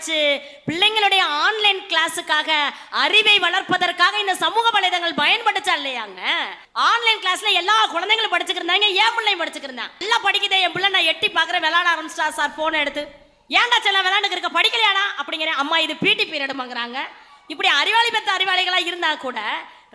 வச்சு பிள்ளைங்களுடைய ஆன்லைன் கிளாஸுக்காக அறிவை வளர்ப்பதற்காக இந்த சமூக வலைதளங்கள் பயன்படுத்தா இல்லையாங்க? ஆன்லைன் கிளாஸ்ல எல்லா குழந்தைங்களும் படிச்சுக்கிருந்தாங்க ஏன் பிள்ளையும் படிச்சுக்கிருந்தேன் நல்லா படிக்குதே என் பிள்ளை நான் எட்டி பார்க்குறேன் விளையாட ஆரம்பிச்சிட்டா சார் போனை எடுத்து ஏன்டா செல்ல விளையாண்டுக்கு இருக்க படிக்கலையாடா? அப்படிங்கிறேன். அம்மா இது பிடி பீரியடுமாங்கிறாங்க இப்படி அறிவாளி பெற்ற அறிவாளிகளாக இருந்தால் கூட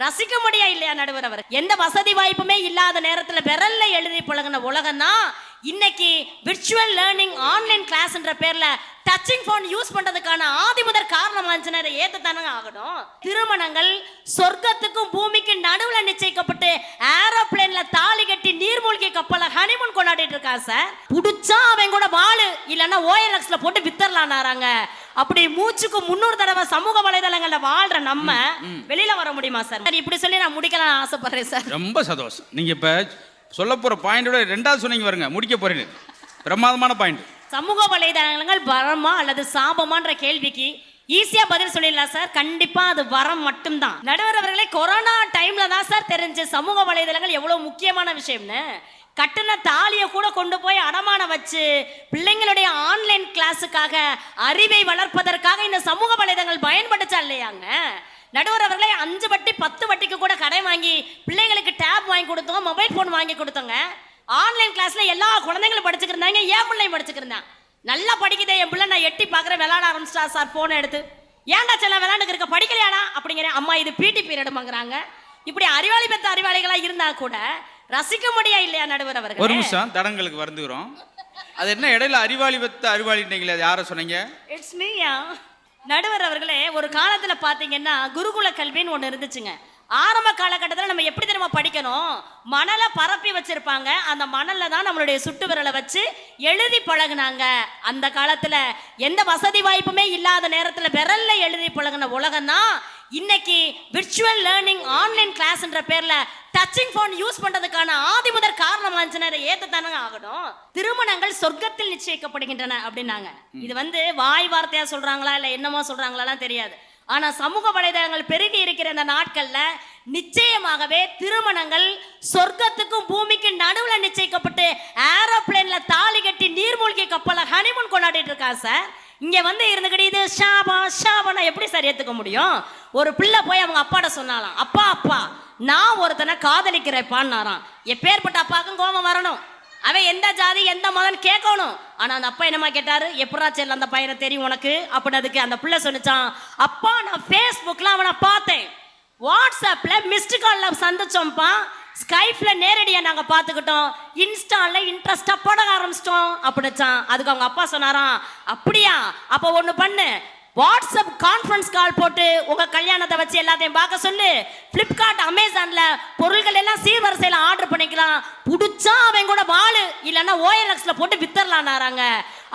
ரசிக்க முடியா இல்லையா நடுவர் அவர் எந்த வசதி வாய்ப்புமே இல்லாத நேரத்தில் விரல்ல எழுதி பழகின உலகம் தான் இன்னைக்கு விர்ச்சுவல் லேர்னிங் ஆன்லைன் கிளாஸ்ன்ற பேர்ல டச்சிங் போன் யூஸ் பண்றதுக்கான ஆதி முதற் காரணம் இதை ஏத்துத்தானங்க ஆகணும். திருமணங்கள் சொர்க்கத்துக்கும் பூமிக்கும் நடுவுல நிச்சயிக்கப்பட்டு ஏரோப்ளேன்ல தாலி கட்டி நீர்மூழ்கி கப்பல்ல ஹனிமூன் கொண்டாடிட்டு இருக்கா சார் புடிச்சா அவன் கூட வாழு. இல்லைன்னா ஓஎல்எக்ஸ்ல போட்டு வித்தரலான்னாராங்க அப்படி மூச்சுக்கு முன்னூறு தடவை சமூக வலைதளங்கள்ல வாழ்ற நம்ம வெளியில வர முடியுமா சார் இப்படி சொல்லி நான் முடிக்கலாம் ஆசைப்படுறேன் சார் ரொம்ப சந்தோஷம். நீங்கள் இப்போ சொல்ல போகிற பாயிண்டோட ரெண்டாவது சொன்னீங்க வருங்க முடிக்க போறீங்க பிரமாதமான பாயிண்ட் சமூக வலைதளங்கள் வரமா அல்லது சாபமான்ற கேள்விக்கு ஈஸியா பதில் சொல்லிடலாம் சார். கண்டிப்பா அது வரம் மட்டும்தான். நடுவர் அவர்களே கொரோனா டைம்ல தான் சார் தெரிஞ்சு சமூக வலைதளங்கள் எவ்வளவு முக்கியமான விஷயம்னு. கட்டின தாலியை கூட கொண்டு போய் அடமான வச்சு பிள்ளைங்களுடைய ஆன்லைன் கிளாஸுக்காக அறிவை வளர்ப்பதற்காக இந்த சமூக வலைதளங்கள் பயன்படுச்சா இல்லையாங்க? நடுவர் அவர்களே அஞ்சு வட்டி பத்து வட்டிக்கு கூட கடை வாங்கி பிள்ளைங்களுக்கு டேப் வாங்கி கொடுத்தோம் மொபைல் ஃபோன் வாங்கி கொடுத்தோங்க. ஆன்லைன் கிளாஸ்ல எல்லா குழந்தைங்களும் படிச்சுக்கிருந்தாங்க என் பிள்ளையும் படிச்சுக்கிருந்தான் நல்லா படிக்குதே என் பிள்ளை நான் எட்டி பார்க்குறேன் விளையாட ஆரம்பிச்சிட்டா சார் போனை எடுத்து. ஏன்டா செல்ல விளையாண்டுக்கு இருக்க படிக்கலையாடா? அப்படிங்கிறேன். அம்மா இது பிடி பீரியடுமாங்கிறாங்க இப்படி அறிவாளி பெற்ற அறிவாளிகளா இருந்தா கூட ரசிக்க முடியா இல்லையா நடுவர் ஒரு அவர்கள் நிமிஷம் தடங்களுக்கு வருந்துகிறோம். அது என்ன இடையில அறிவாளி பத்த அறிவாளிட்டீங்களே அது யாரை சொன்னீங்க? இட்ஸ் மீயா நடுவர் அவர்களே ஒரு காலத்துல பாத்தீங்கன்னா குருகுல கல்வின்னு ஒண்ணு இருந்துச்சுங்க. ஆரம்ப காலகட்டத்தில் நம்ம எப்படி தெரியுமா படிக்கணும்? மணலை பரப்பி வச்சிருப்பாங்க. அந்த மணலில் தான் நம்மளுடைய சுட்டு விரலை வச்சு எழுதி பழகுனாங்க. அந்த காலத்தில் எந்த வசதி வாய்ப்புமே இல்லாத நேரத்தில் விரலில் எழுதி பழகின உலகம் தான். இன்னைக்கு விர்ச்சுவல் லேர்னிங் ஆன்லைன் கிளாஸ்ன்ற பேரில் டச்சிங் ஃபோன் யூஸ் பண்ணுறதுக்கான இதை ஏத்துத்தானங்க ஆகணும். திருமணங்கள் சொர்க்கத்தில் நிச்சயிக்கப்படுகின்றன அப்படின்னாங்க. இது வந்து வாய் வார்த்தையா சொல்றாங்களா இல்ல என்னமோ சொல்றாங்களாலாம் தெரியாது. ஆனா சமூக வலைதளங்கள் பெருகி இருக்கிற இந்த நாட்கள்ல நிச்சயமாகவே திருமணங்கள் சொர்க்கத்துக்கும் பூமிக்கும் நடுவுல நிச்சயிக்கப்பட்டு ஏரோப்ளேன்ல தாலி கட்டி நீர்மூழ்கி கப்பல்ல ஹனிமூன் கொண்டாடிட்டு இருக்கா சார் இங்க வந்து இருந்துக்கிட்டு இது ஷாபா ஷாபா எப்படி சார் ஏத்துக்க முடியும்? ஒரு பிள்ளை போய் அவங்க அப்பாட சொன்னாலாம் அப்பா அப்பா நான் ஒருத்தனை காதலிக்கிறப்பான்னாராம். எப்பேற்பட்ட அப்பாவுக்கும் கோபம் வரணும். அவன் எந்த ஜாதி எந்த மதன் கேட்கணும். ஆனா அந்த அப்பா என்னமா கேட்டாரு? எப்படா செல்ல அந்த பையனை தெரியும் உனக்கு? அப்படின்னு அதுக்கு அந்த பிள்ளை சொன்னிச்சான். அப்பா நான் ஃபேஸ்புக்ல அவனை பார்த்தேன். வாட்ஸ்அப்ல மிஸ்டு கால்ல சந்திச்சோம்ப்பா. ஸ்கைப்ல நேரடியா நாங்க பாத்துக்கிட்டோம் இன்ஸ்டால இன்ட்ரெஸ்டா பட ஆரம்பிச்சிட்டோம். அப்படிச்சான் அதுக்கு அவங்க அப்பா சொன்னாராம் அப்படியா? அப்ப ஒண்ணு பண்ணு. வாட்ஸ்அப் கான்ஃபரன்ஸ் கால் போட்டு உங்க கல்யாணத்தை வச்சு எல்லாத்தையும் பார்க்க சொல்லு. பிளிப்கார்ட் அமேசான்ல பொருள்கள் எல்லாம் சீர்வரிசையில ஆர்டர் பண்ணிக்கலாம். புடிச்சா அவன் கூட வாழு. இல்லைன்னா ஓஎல்எக்ஸ்ல போட்டு வித்தரலான்னாராங்க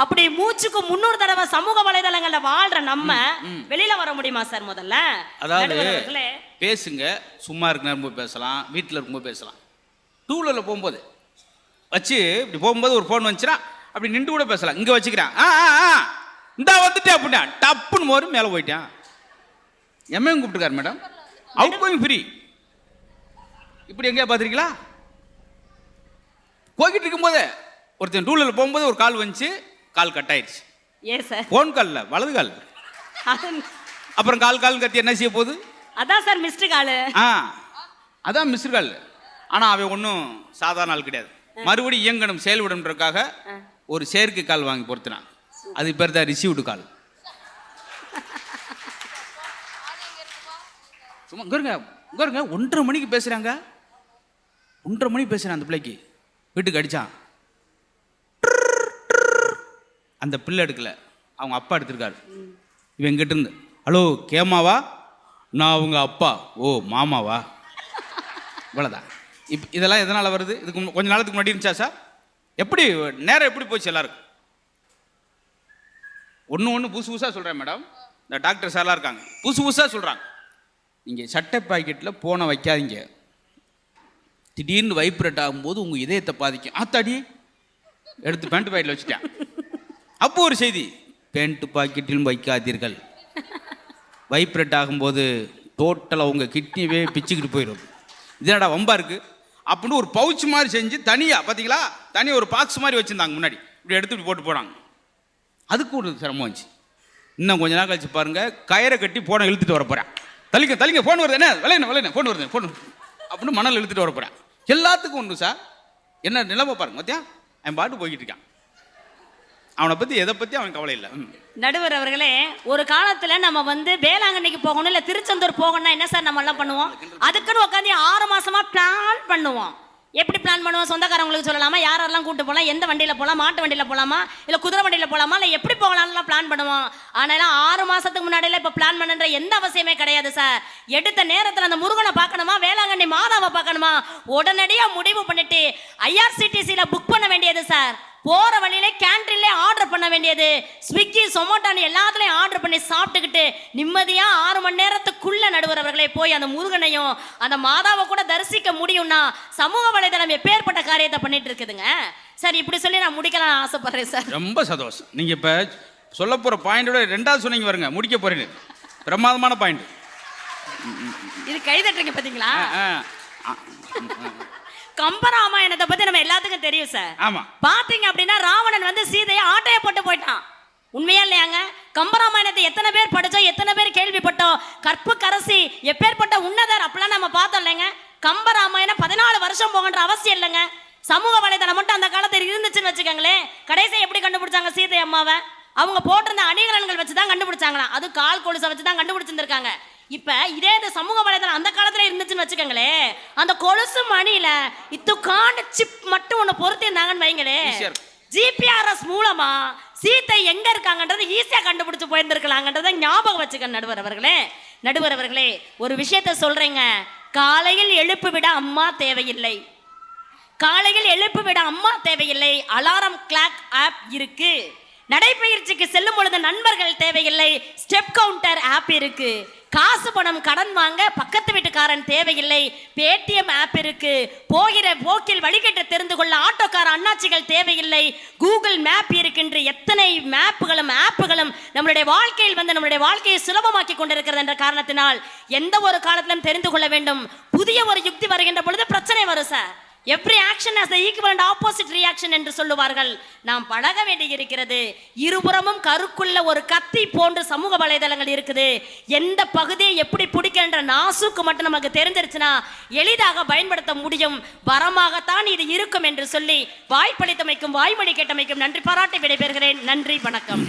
அப்படி மூச்சுக்கு முன்னூறு தடவை சமூக வலைதளங்கள்ல வாழ்ற நம்ம வெளியில வர முடியுமா சார் முதல்ல? அதாவது பேசுங்க சும்மா இருக்க நேரம் பேசலாம் வீட்டில் இருக்கும்போது பேசலாம். டூ வீலரில் போகும்போது வச்சு இப்படி போகும்போது ஒரு ஃபோன் வந்துச்சுன்னா அப்படி நின்று கூட பேசலாம். இங்கே வச்சுக்கிறேன். ஆ ஆ ஆ. இந்தா வந்துட்டேன் அப்படின்னா டப்புன்னு போரு மேலே போயிட்டான். எம்ஏங்க கூப்பிட்டுருக்காரு மேடம். அவுட் கோயிங் ஃப்ரீ இப்படி எங்கேயா பார்த்துருக்கீங்களா? போய்கிட்டு இருக்கும்போது ஒருத்தன் டூ வீலரில் போகும்போது ஒரு கால் வந்துச்சு கால் கட் ஆயிடுச்சு. ஏன் சார் ஃபோன் காலில் வலது கால். அப்புறம் கால் கால் கத்தி என்ன செய்ய போகுது? அதான் சார் மிஸ்டு காலு. ஆ அதான் மிஸ்டர் கால். ஆனால் அவன் ஒன்றும் சாதாரண ஆள் கிடையாது. மறுபடியும் இயங்கணும் செயல்படணுன்றக்காக ஒரு செயற்கை கால் வாங்கி பொருத்தினான். அது பேர் தான் ரிசீவ்டு கால். சும்மா இங்க இங்க ஒன்றரை மணிக்கு பேசுகிறாங்க ஒன்றரை மணிக்கு பேசுகிறான் அந்த பிள்ளைக்கு. வீட்டுக்கு அடித்தான் அந்த பிள்ளை எடுக்கல. அவங்க அப்பா எடுத்திருக்காரு. இவன் எங்கிட்ட இருந்து ஹலோ கேமாவா? நான் அவங்க அப்பா. ஓ மாமாவா? இவ்வளோதான் இப்போ இதெல்லாம் எதனால் வருது? இதுக்கு கொஞ்ச நாளுக்கு முன்னாடி இருந்துச்சா சார்? எப்படி நேரம் எப்படி போச்சு எல்லாருக்கும்? ஒன்று ஒன்று புதுசு புதுசாக சொல்கிறேன் மேடம். இந்த டாக்டர் சார்லாம் இருக்காங்க. புதுசு புதுசாக சொல்கிறாங்க நீங்கள் சட்டை பாக்கெட்டில் போனை வைக்காதீங்க. திடீர்னு வைப்ரேட் ஆகும்போது உங்கள் இதயத்தை பாதிக்கும். ஆத்தாடி எடுத்து பேண்ட் பாக்கெட்டில் வச்சுட்டேன். அப்போ ஒரு செய்தி. பேண்ட் பாக்கெட்டிலும் வைக்காதீர்கள். வைப்ரேட் ஆகும்போது டோட்டலாக உங்கள் கிட்னிவே பிச்சுக்கிட்டு போயிடும். இதனடா வம்பா இருக்குது அப்படின்னு ஒரு பவுச் மாதிரி செஞ்சு தனியாக பார்த்தீங்களா தனியாக ஒரு பாக்ஸ் மாதிரி வச்சுருந்தாங்க முன்னாடி. இப்படி எடுத்து போட்டு போனாங்க. அதுக்கு ஒரு சிரமம் வந்துச்சு. இன்னும் கொஞ்ச நாள் கழிச்சு பாருங்க கயிறை கட்டி போனை இழுத்துட்டு வர போகிறேன் தள்ளிக்க தள்ளிங்க ஃபோன் வருது. என்ன? விளையாடு விளையாடு ஃபோன் வருது ஃபோன் அப்படின்னு மணல் இழுத்துட்டு வர போகிறேன் எல்லாத்துக்கும் ஒன்று சார் என்ன நிலைமை பாருங்க மத்தியா என் பாட்டு போய்கிட்டு இருக்கான் அவனை பத்தி எதை பத்தி அவன் கவலை இல்லை. நடுவர் அவர்களே ஒரு காலத்துல நம்ம வந்து வேளாங்கண்ணிக்கு போகணும் இல்ல திருச்செந்தூர் போகணும்னா என்ன சார் நம்ம எல்லாம் பண்ணுவோம்? அதுக்குன்னு உட்காந்து ஆறு மாசமா பிளான் பண்ணுவோம். எப்படி பிளான் பண்ணுவோம்? சொந்தக்காரங்களுக்கு சொல்லலாமா? யாரெல்லாம் கூட்டு போகலாம் எந்த வண்டியில போகலாம் மாட்டு வண்டியில போகலாமா இல்ல குதிரை வண்டியில போகலாமா இல்ல எப்படி போகலாம்லாம் பிளான் பண்ணுவோம். ஆனால் ஆறு மாசத்துக்கு முன்னாடியில இப்ப பிளான் பண்ணுன்ற எந்த அவசியமே கிடையாது சார். எடுத்த நேரத்துல அந்த முருகனை பார்க்கணுமா? வேளாங்கண்ணி மாதாவை பார்க்கணுமா? உடனடியா முடிவு பண்ணிட்டு ஐஆர்சிடிசியில புக் பண்ண வேண்டியது சார். போற வழியில கேன்டீன்ல ஆர்டர் பண்ண வேண்டியது. ஸ்விக்கி சொமோட்டான்னு எல்லாத்துலயும் ஆர்டர் பண்ணி சாப்பிட்டுக்கிட்டு நிம்மதியா ஆறு மணி நேரத்துக்குள்ள நடுவரவர்களே போய் அந்த முருகனையும் அந்த மாதாவை கூட தரிசிக்க முடியும்னா சமூக வலைதளம் எப்பேற்பட்ட காரியத்தை பண்ணிட்டு இருக்குதுங்க? சரி இப்படி சொல்லி நான் முடிக்கலாம் ஆசைப்படுறேன் சார். ரொம்ப சந்தோஷம். நீங்க இப்ப சொல்ல போற பாயிண்டோட ரெண்டாவது சொன்னீங்க பாருங்க முடிக்க போறீங்க பிரமாதமான பாயிண்ட் இது கைதட்டுறீங்க பாத்தீங்களா? கம்பராமாயணத்தை பத்தி நம்ம எல்லாத்துக்கும் தெரியும் சார் ஆமா. பாத்தீங்க அப்படின்னா ராவணன் வந்து சீதையை ஆட்டைய போட்டு போயிட்டான். உண்மையா இல்லையாங்க? கம்பராமாயணத்தை எத்தனை பேர் படிச்சோம் எத்தனை பேர் கேள்விப்பட்டோம்? கற்பு கரசி எப்பேற்பட்ட உன்னதர் அப்பெல்லாம் நம்ம பார்த்தோம் இல்லைங்க. கம்பராமாயணம் பதினாலு வருஷம் போகன்ற அவசியம் இல்லைங்க. சமூக வலைதளம் மட்டும் அந்த காலத்துல இருந்துச்சுன்னு வச்சுக்கோங்களேன். கடைசி எப்படி கண்டுபிடிச்சாங்க சீதை அம்மாவை? அவங்க போட்டிருந்த அணிகலன்கள் வச்சு தான் கண்டுபிடிச்சாங்களாம். அது கால் கொலுசை வச்சு தான் கண்டுபிடிச்சிருந்திருக்காங்க. இப்ப இதே இந்த சமூக வலைதளம் அந்த இருந்துச்சுன்னு வச்சுக்கோங்களேன் அந்த கொலுசு மணியில இத்துக்கான சிப் மட்டும் ஒண்ணு பொருத்தி இருந்தாங்கன்னு வைங்களே Easy ஆ இருக்கும். ஜிபிஆர்எஸ் மூலமா சீத்தை எங்க இருக்காங்கன்றது ஈஸியா கண்டுபிடிச்சு போயிருந்திருக்கலாங்கன்றத ஞாபகம் வச்சுக்க நடுவர் அவர்களே நடுவர் அவர்களே ஒரு விஷயத்த சொல்றேங்க. காலையில் எழுப்பு விட அம்மா தேவையில்லை. காலையில் எழுப்பு விட அம்மா தேவையில்லை. அலாரம் கிளாக் ஆப் இருக்கு. நடைப்பயிற்சிக்கு செல்லும் பொழுது நண்பர்கள் தேவையில்லை. ஸ்டெப் கவுண்டர் ஆப் இருக்கு. காசு பணம் கடன் வாங்க பக்கத்து வீட்டுக்காரன் தேவையில்லை. பேடிஎம் ஆப் இருக்கு. போகிற போக்கில் வழிகட்ட தெரிந்து கொள்ள ஆட்டோக்கார அண்ணாச்சிகள் தேவையில்லை. கூகுள் மேப் இருக்கின்ற எத்தனை மேப்புகளும் ஆப்புகளும் நம்மளுடைய வாழ்க்கையில் வந்து நம்மளுடைய வாழ்க்கையை சுலபமாக்கி கொண்டிருக்கிறது என்ற காரணத்தினால் எந்த ஒரு காலத்திலும் தெரிந்து கொள்ள வேண்டும். புதிய ஒரு யுக்தி வருகின்ற பொழுது பிரச்சனை வரும் sir. Every action as the and opposite reaction என்று சொல்லுவார்கள்? நாம் பழக வேண்டியிருக்கிறது. இருபுறமும் கருக்குள்ள ஒரு கத்தி போன்று சமூக வலைதளங்கள் இருக்குது. எந்த பகுதியை எப்படி பிடிக்கின்ற நாசுக்கு மட்டும் நமக்கு தெரிஞ்சிருச்சுன்னா எளிதாக பயன்படுத்த முடியும். வரமாகத்தான் இது இருக்கும் என்று சொல்லி வாய்ப்பளித்தமைக்கும் வாய்மொழி கேட்டமைக்கும் நன்றி பாராட்டி விடைபெறுகிறேன். நன்றி வணக்கம்.